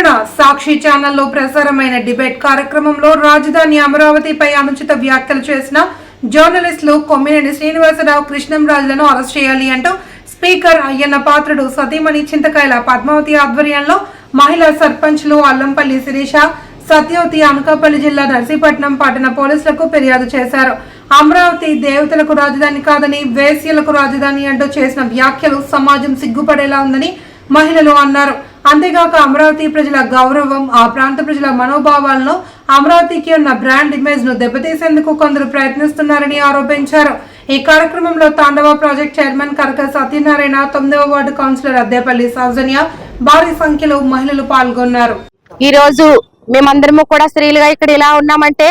వివరణ సాక్షి ఛానల్లో ప్రసారమైన డిబేట్ కార్యక్రమంలో రాజధాని అమరావతిపై అనుచిత వ్యాఖ్యలు చేసిన జర్నలిస్టులు కొమ్మినేని శ్రీనివాసరావు కృష్ణంరాజులను అరెస్ట్ చేయాలి అంటూ స్పీకర్ అయ్యన్న పాత్రుడు సతీమణి చింతకాయల పద్మావతి ఆధ్వర్యంలో మహిళా సర్పంచ్లు అల్లంపల్లి శిరీష సత్యవతి అనకాపల్లి జిల్లా నర్సీపట్నం పట్టణ పోలీసులకు ఫిర్యాదు చేశారు. అమరావతి దేవతలకు రాజధాని కాదని వేశ్యలకు రాజధాని అంటూ చేసిన వ్యాఖ్యలు సమాజం సిగ్గుపడేలా ఉందని మహిళలు అన్నారు. అంతేగాక అమరావతి ప్రజల గౌరవం ఆ ప్రాంత ప్రజల మనోభావాలను అమరావతికి ఉన్న బ్రాండ్ ఇమేజ్ను దెబ్బతీసేందుకు కొందరు ప్రయత్నిస్తున్నారని ఆరోపించారు. ఈ కార్యక్రమంలో తాండవ ప్రాజెక్ట్ చైర్మన్ కరక సత్యనారాయణ తొమ్మిదవ వార్డు కౌన్సిలర్ అద్దేపల్లి సౌజన్య భారీ సంఖ్యలో మహిళలు పాల్గొన్నారు. ఈ రోజు మేమందరము కూడా స్త్రీలుగా ఇక్కడ ఇలా ఉన్నామంటే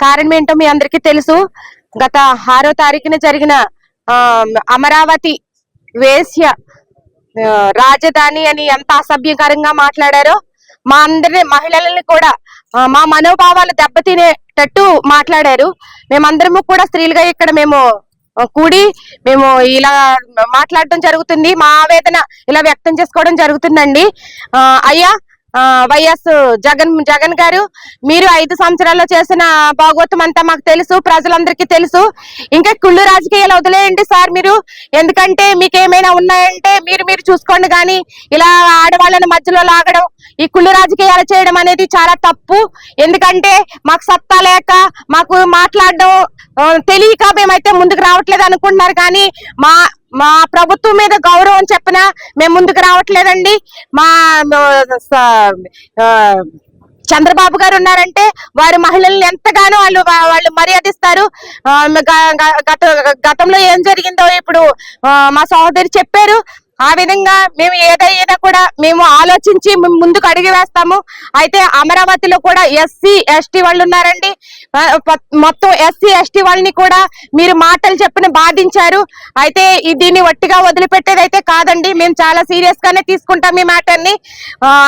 కారణం ఏంటో మీ అందరికీ తెలుసు. గత ఆరో తారీఖున జరిగిన ఆ, అమరావతి వేశ్య రాజధాని అని ఎంత అసభ్యకరంగా మాట్లాడారో మా అందరి మహిళలని కూడా మా మనోభావాలు దెబ్బతినేటట్టు మాట్లాడారు. మేమందరము కూడా స్త్రీలుగా ఇక్కడ మేము కూడి మేము ఇలా మాట్లాడడం జరుగుతుంది. మా ఆవేదన ఇలా వ్యక్తం చేసుకోవడం జరుగుతుందండి. ఆ, అయ్యా వైఎస్ జగన్ జగన్ గారు మీరు ఐదు సంవత్సరాల్లో చేసిన భాగోత్వం అంతా మాకు తెలుసు ప్రజలందరికీ తెలుసు. ఇంకా కుళ్ళు రాజకీయాలు వదిలేయండి సార్ మీరు. ఎందుకంటే మీకు ఏమైనా ఉన్నాయంటే మీరు మీరు చూసుకోండి కానీ ఇలా ఆడవాళ్ళని మధ్యలో లాగడం ఈ కుళ్ళు రాజకీయాలు చేయడం అనేది చాలా తప్పు. ఎందుకంటే మాకు సత్తా లేక మాకు మాట్లాడడం తెలియక మేమైతే ముందుకు రావట్లేదు అనుకుంటున్నారు కానీ మా మా ప్రభుత్వం మీద గౌరవం చెప్పిన మేము ముందుకు రావట్లేదండి. మా స- ఆ, చంద్రబాబు గారు ఉన్నారంటే వారి మహిళల్ని ఎంతగానో వాళ్ళు వాళ్ళు మర్యాదిస్తారు. గత గతంలో ఏం జరిగిందో ఇప్పుడు మా సహోదరి చెప్పారు. ఆ విధంగా మేము ఏదైనా కూడా మేము ఆలోచించి ముందుకు అడిగి వేస్తాము. అయితే అమరావతిలో కూడా ఎస్సీ ఎస్టీ వాళ్ళు ఉన్నారండి. మొత్తం ఎస్సీ ఎస్టీ వాళ్ళని కూడా మీరు మాటలు చెప్పిన బాధించారు. అయితే దీన్ని ఒట్టిగా వదిలిపెట్టేది అయితే కాదండి. మేము చాలా సీరియస్ గానే తీసుకుంటాం ఈ మ్యాటర్ని.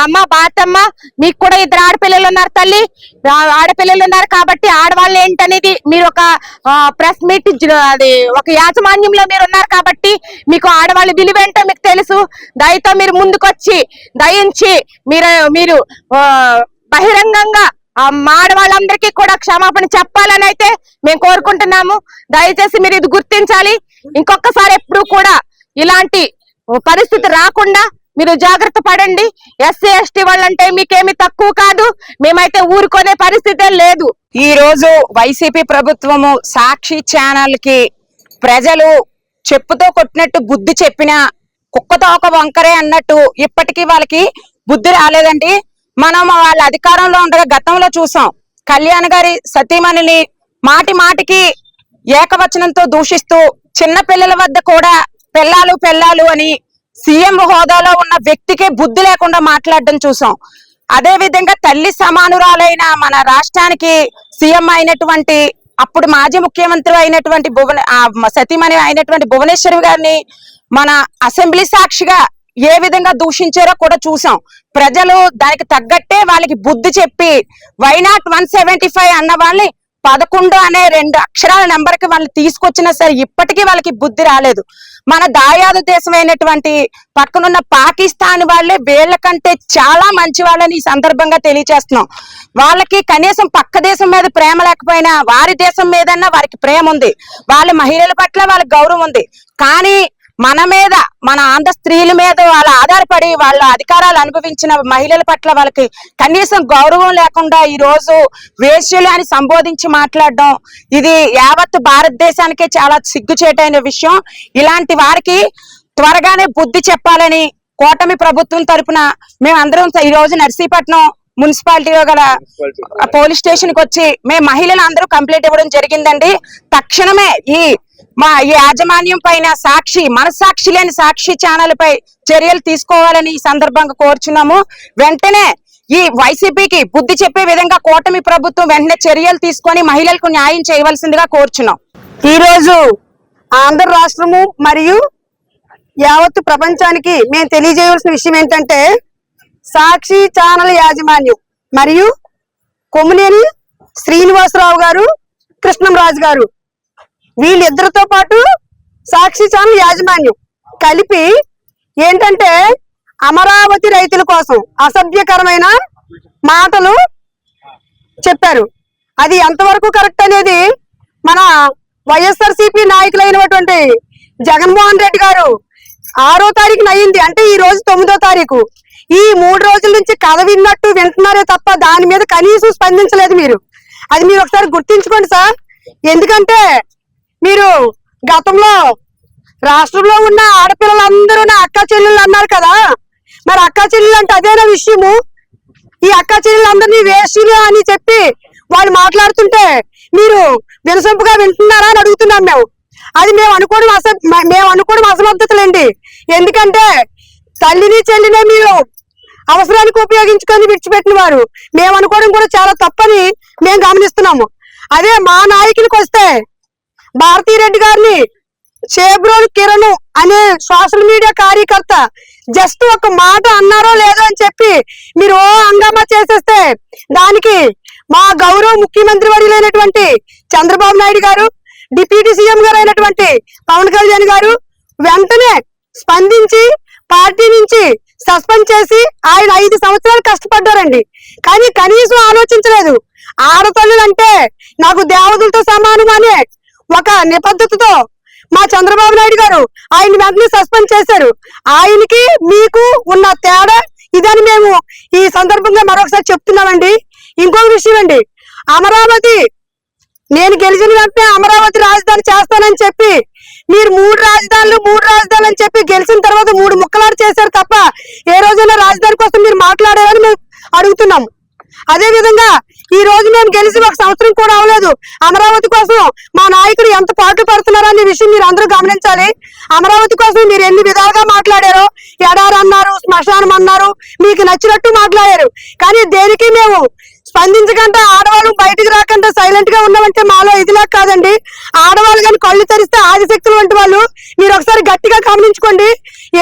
అమ్మ బాతమ్మ మీకు కూడా ఇద్దరు ఆడపిల్లలు ఉన్నారు తల్లి. ఆడపిల్లలు ఉన్నారు కాబట్టి ఆడవాళ్ళు ఏంటనేది మీరు ఒక ప్రెస్ మీట్ అది ఒక యాజమాన్యంలో మీరు ఉన్నారు కాబట్టి మీకు ఆడవాళ్ళ విలువ ఏంటో మీకు తెలుసు. దయతో మీరు ముందుకొచ్చి దయించి మీరు మీరు బహిరంగంగా ఆ కూడా క్షమాపణ చెప్పాలని అయితే మేము కోరుకుంటున్నాము. దయచేసి మీరు ఇది గుర్తించాలి. ఇంకొకసారి ఎప్పుడు కూడా ఇలాంటి పరిస్థితి రాకుండా మీరు జాగ్రత్త పడండి. ఎస్సీ ఎస్టీ వాళ్ళంటే మీకేమి తక్కువ కాదు. మేమైతే ఊరుకునే పరిస్థితే లేదు. ఈ రోజు వైసీపీ ప్రభుత్వము సాక్షి ఛానల్కి ప్రజలు చెప్పుతో కొట్టినట్టు బుద్ధి చెప్పిన కుక్కతో ఒక వంకరే అన్నట్టు ఇప్పటికీ వాళ్ళకి బుద్ధి రాలేదండి. మనం వాళ్ళ అధికారంలో ఉండగా గతంలో చూసాం. కళ్యాణ్ గారి సతీమణిని మాటి మాటికి ఏకవచనంతో దూషిస్తూ చిన్న పిల్లల వద్ద కూడా పెళ్ళాలు పెళ్ళాలు అని సీఎం హోదాలో ఉన్న వ్యక్తికే బుద్ధి లేకుండా మాట్లాడడం చూసాం. అదే విధంగా తల్లి సమానురాలైన మన రాష్ట్రానికి సీఎం అయినటువంటి అప్పుడు మాజీ ముఖ్యమంత్రి అయినటువంటి భువన ఆ సతీమణి అయినటువంటి భువనేశ్వరి గారిని మన అసెంబ్లీ సాక్షిగా ఏ విధంగా దూషించారో కూడా చూసాం. ప్రజలు దానికి తగ్గట్టే వాళ్ళకి బుద్ధి చెప్పి వైనాట్ వన్ సెవెంటీ ఫైవ్ అన్న వాళ్ళని పదకొండు అనే రెండు అక్షరాల నెంబర్కి వాళ్ళు తీసుకొచ్చినా సరే ఇప్పటికీ వాళ్ళకి బుద్ధి రాలేదు. మన దాయాదు దేశమైనటువంటి పక్కనున్న పాకిస్తాన్ వాళ్ళే వీళ్ళకంటే చాలా మంచి వాళ్ళని ఈ సందర్భంగా తెలియచేస్తున్నాం. వాళ్ళకి కనీసం పక్క దేశం మీద ప్రేమ లేకపోయినా వారి దేశం మీదన్నా వారికి ప్రేమ ఉంది. వాళ్ళ మహిళల పట్ల వాళ్ళకి గౌరవం ఉంది. కానీ మన మీద మన ఆంధ్ర స్త్రీల మీద వాళ్ళ ఆధారపడి వాళ్ళ అధికారాలు అనుభవించిన మహిళల పట్ల వాళ్ళకి కనీసం గౌరవం లేకుండా ఈ రోజు వేశ్యలు అని సంబోధించి మాట్లాడడం ఇది యావత్ భారతదేశానికే చాలా సిగ్గుచేటైన విషయం. ఇలాంటి వారికి త్వరగానే బుద్ధి చెప్పాలని కూటమి ప్రభుత్వం తరపున మేము అందరం ఈ రోజు నర్సీపట్నం మున్సిపాలిటీలో గల పోలీస్ స్టేషన్కి వచ్చి మేము మహిళలు అందరూ కంప్లైంట్ ఇవ్వడం జరిగిందండి. తక్షణమే ఈ మా ఈ యాజమాన్యం పైన సాక్షి మనసాక్షి లేని సాక్షి ఛానల్ పై చర్యలు తీసుకోవాలని ఈ సందర్భంగా కోరుచున్నాము. వెంటనే ఈ వైసీపీకి బుద్ధి చెప్పే విధంగా కూటమి ప్రభుత్వం వెంటనే చర్యలు తీసుకొని మహిళలకు న్యాయం చేయవలసిందిగా కోరుచున్నాం. ఈ రోజు ఆంధ్ర రాష్ట్రము మరియు యావత్తు ప్రపంచానికి మేము తెలియజేయవలసిన విషయం ఏంటంటే సాక్షి ఛానల్ యాజమాన్యం మరియు కొమ్మినేని శ్రీనివాసరావు గారు కృష్ణంరాజు గారు వీళ్ళిద్దరితో పాటు సాక్షి ఛానల్ యాజమాన్యం కలిపి ఏంటంటే అమరావతి రైతుల కోసం అసభ్యకరమైన మాటలు చెప్పారు. అది ఎంతవరకు కరెక్ట్ అనేది మన వైఎస్ఆర్సీపీ నాయకులైనటువంటి జగన్మోహన్ రెడ్డి గారు ఆరో తారీఖున అయింది. అంటే ఈ రోజు తొమ్మిదో తారీఖు. ఈ మూడు రోజుల నుంచి కథ విన్నట్టు వింటున్నారే తప్ప దాని మీద కనీసం స్పందించలేదు మీరు. అది మీరు ఒకసారి గుర్తించుకోండి సార్. ఎందుకంటే మీరు గతంలో రాష్ట్రంలో ఉన్న ఆడపిల్లలందరూ నా అక్క చెల్లెళ్ళు అన్నారు కదా? మరి అక్క చెల్లెలు అంటే అదేనా విషయము? ఈ అక్క చెల్లెలందరినీ వేసులు అని చెప్పి వాళ్ళు మాట్లాడుతుంటే మీరు వినసొంపుగా వింటున్నారా అని అడుగుతున్నాం మేము. అది మేము అనుకోవడం అస మేము అనుకోవడం అసమర్థతలండి. ఎందుకంటే తల్లిని చెల్లినే మీరు అవసరానికి ఉపయోగించుకొని విడిచిపెట్టిన వారు మేము అనుకోవడం కూడా చాలా తప్పని మేము గమనిస్తున్నాము. అదే మా నాయకునికి వస్తే భారతీరెడ్డి గారిని చేబ్రోలు కిరణ్ అనే సోషల్ మీడియా కార్యకర్త జస్ట్ ఒక మాట అన్నారో లేదో అని చెప్పి మీరు ఓ హంగామా చేసేస్తే దానికి మా గౌరవ ముఖ్యమంత్రి వర్యులైనటువంటి చంద్రబాబు నాయుడు గారు డిప్యూటీ సీఎం గారు అయినటువంటి పవన్ కళ్యాణ్ గారు వెంటనే స్పందించి పార్టీ నుంచి సస్పెండ్ చేసి ఆయన ఐదు సంవత్సరాలు కష్టపడ్డారండి. కానీ కనీసం ఆలోచించలేదు. ఆడతల్లులు అంటే నాకు దేవతలతో సమానం అనే ఒక నిబద్ధతతో మా చంద్రబాబు నాయుడు గారు ఆయన వెంటనే సస్పెండ్ చేశారు. ఆయనకి మీకు ఉన్న తేడా ఇదని మేము ఈ సందర్భంగా మరొకసారి చెప్తున్నామండి. ఇంకొక విషయం అండి. అమరావతి నేను గెలిచిన వెంటనే అమరావతి రాజధాని చేస్తానని చెప్పి మీరు మూడు రాజధానులు మూడు రాజధానులు అని చెప్పి గెలిచిన తర్వాత మూడు ముక్కలాడు చేశారు తప్ప ఏ రోజైనా రాజధాని కోసం మీరు మాట్లాడారని మేము అడుగుతున్నాం. అదే విధంగా ఈ రోజు మేము గెలిచి ఒక సంవత్సరం కూడా అవ్వలేదు. అమరావతి కోసం మా నాయకుడు ఎంత పాటు పడుతున్నారో అనే విషయం మీరు అందరూ గమనించాలి. అమరావతి కోసం మీరు ఎన్ని విధాలుగా మాట్లాడారో ఎడారన్నారు శ్మశానం అన్నారు మీకు నచ్చినట్టు మాట్లాడారు. కానీ దేనికి మేము స్పందించకుండా ఆడవాళ్ళు బయటికి రాకుండా సైలెంట్గా ఉన్నామంటే మాలో ఇదిలా కాదండి. ఆడవాళ్ళు కానీ కళ్ళు తెరిస్తే ఆదిశక్తులు వంటి వాళ్ళు మీరు ఒకసారి గట్టిగా గమనించుకోండి.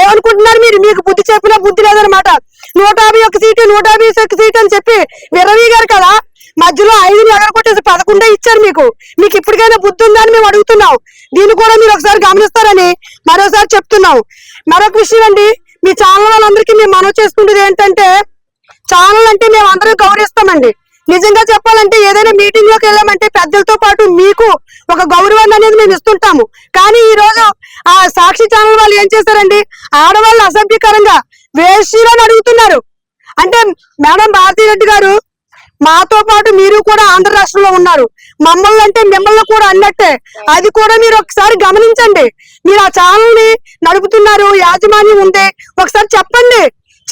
ఏమనుకుంటున్నారు మీరు? మీకు బుద్ధి చెప్పినా బుద్ధి లేదనమాట నూట యాభై ఒక్క సీటు నూట యాభై ఒక్క సీటు అని చెప్పి విరవీ గారు కదా మధ్యలో ఐదుని ఎగరగొట్టేసి పదకొండే ఇచ్చారు మీకు. మీకు ఇప్పటికైనా బుద్ధి ఉందా అని మేము అడుగుతున్నాం. దీన్ని కూడా మీరు ఒకసారి గమనిస్తారని మరోసారి చెప్తున్నాం. మరొక విషయం అండి మీ ఛానల్ వాళ్ళందరికీ మేము మనవి చేసుకుంటుంది ఏంటంటే ఛానల్ అంటే మేము అందరం గౌరవిస్తామండి. నిజంగా చెప్పాలంటే ఏదైనా మీటింగ్లోకి వెళ్ళామంటే పెద్దలతో పాటు మీకు ఒక గౌరవాన్ని అనేది మేము ఇస్తుంటాము. కానీ ఈ రోజు ఆ సాక్షి ఛానల్ వాళ్ళు ఏం చేశారండి? ఆడవాళ్ళు అసభ్యకరంగా వేషీలని అడుగుతున్నారు. అంటే మేడం భారతీరెడ్డి గారు మాతో పాటు మీరు కూడా ఆంధ్ర రాష్ట్రంలో ఉన్నారు. మమ్మల్ని అంటే మిమ్మల్ని కూడా అన్నట్టే. అది కూడా మీరు ఒకసారి గమనించండి. మీరు ఆ ఛానల్ని నడుపుతున్నారు యాజమాన్యం ఉంది. ఒకసారి చెప్పండి.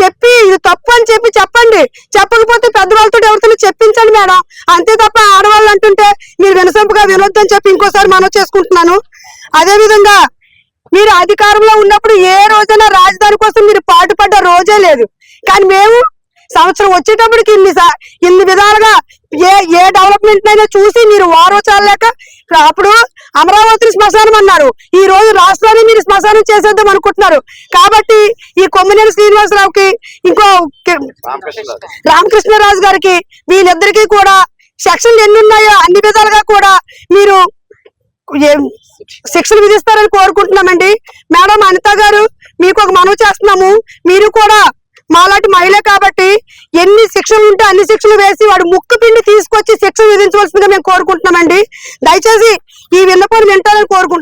చెప్పి ఇది తప్పు అని చెప్పి చెప్పండి. చెప్పకపోతే పెద్దవాళ్ళతో ఎవరితో చెప్పించండి మేడం. అంతే తప్ప ఆడవాళ్ళు అంటుంటే మీరు వినసొంపుగా వినొద్దని చెప్పి ఇంకోసారి మనం చేసుకుంటున్నాను. అదేవిధంగా మీరు అధికారంలో ఉన్నప్పుడు ఏ రోజైనా రాజధాని కోసం మీరు పాటుపడ్డ రోజే లేదు. కానీ మేము సంవత్సరం వచ్చేటప్పటికి ఇన్ని ఇన్ని విధాలుగా ఏ ఏ డెవలప్మెంట్ అయినా చూసి మీరు వారో లేక అప్పుడు అమరావతిని శ్మశానం అన్నారు. ఈ రోజు రాష్ట్రాన్ని మీరు శ్మశానం చేసేద్దాం అనుకుంటున్నారు. కాబట్టి ఈ కొమ్మినేని శ్రీనివాసరావుకి ఇంకో రామకృష్ణరాజు గారికి వీళ్ళిద్దరికీ కూడా సెక్షన్లు ఎన్ని ఉన్నాయో అన్ని విధాలుగా కూడా మీరు శిక్షలు విధిస్తారని కోరుకుంటున్నామండి. మేడం అనిత గారు మీకు ఒక మనవి చేస్తున్నాము. మీరు కూడా మాలాంటి మహిళ కాబట్టి ఎన్ని శిక్షలు ఉంటే అన్ని శిక్షలు వేసి వాడు ముక్కు పిండి తీసుకొచ్చి శిక్ష విధించవలసిందిగా మేము కోరుకుంటున్నామండి. దయచేసి ఈ విన్నపం వింటారని కోరుకుంటున్నాం.